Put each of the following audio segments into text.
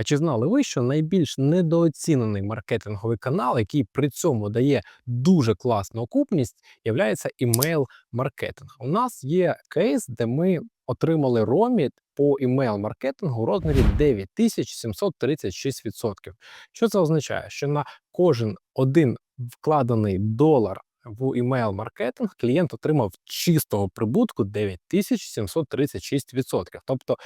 А чи знали ви, що найбільш недооцінений маркетинговий канал, який при цьому дає дуже класну окупність, є імейл-маркетинг? У нас є кейс, де ми отримали ромі по імейл-маркетингу у розмірі 9736%. Що це означає? Що на кожен один вкладений долар в email-маркетинг клієнт отримав чистого прибутку 9736%. Тобто,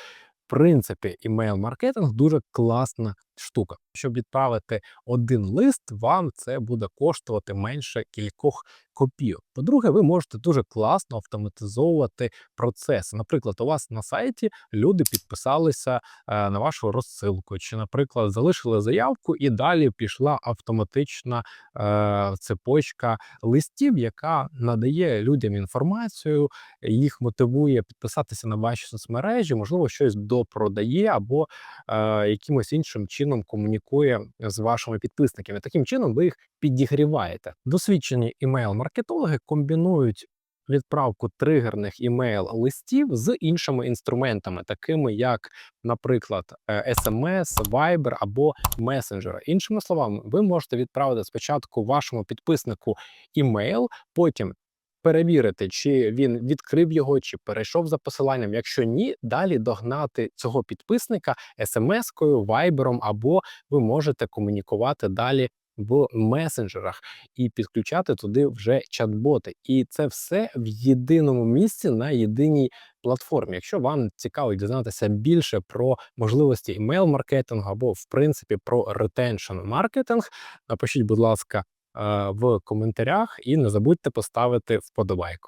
принципі, імейл-маркетинг дуже класна штука. Щоб відправити один лист, вам це буде коштувати менше кількох копійок. По-друге, ви можете дуже класно автоматизовувати процеси. Наприклад, у вас на сайті люди підписалися е, на вашу розсилку, чи, наприклад, залишили заявку, і далі пішла автоматична е, цепочка листів, яка надає людям інформацію, їх мотивує підписатися на ваші соцмережі, можливо, щось допродає або е, якимось іншим чином комунікує з вашими підписниками. Таким чином ви їх підігріваєте. Досвідчені імейл-маркетологи комбінують відправку тригерних імейл-листів з іншими інструментами, такими як, наприклад, е, SMS, Viber або месенджери. Іншими словами, ви можете відправити спочатку вашому підписнику імейл, потім перевірити, чи він відкрив його, чи перейшов за посиланням. Якщо ні, далі догнати цього підписника смс-кою, вайбером, або ви можете комунікувати далі в месенджерах і підключати туди вже чат-боти. І це все в єдиному місці на єдиній платформі. Якщо вам цікаво дізнатися більше про можливості імейл-маркетингу або в принципі про ретеншн маркетинг, напишіть, будь ласка, в коментарях і не забудьте поставити вподобайку.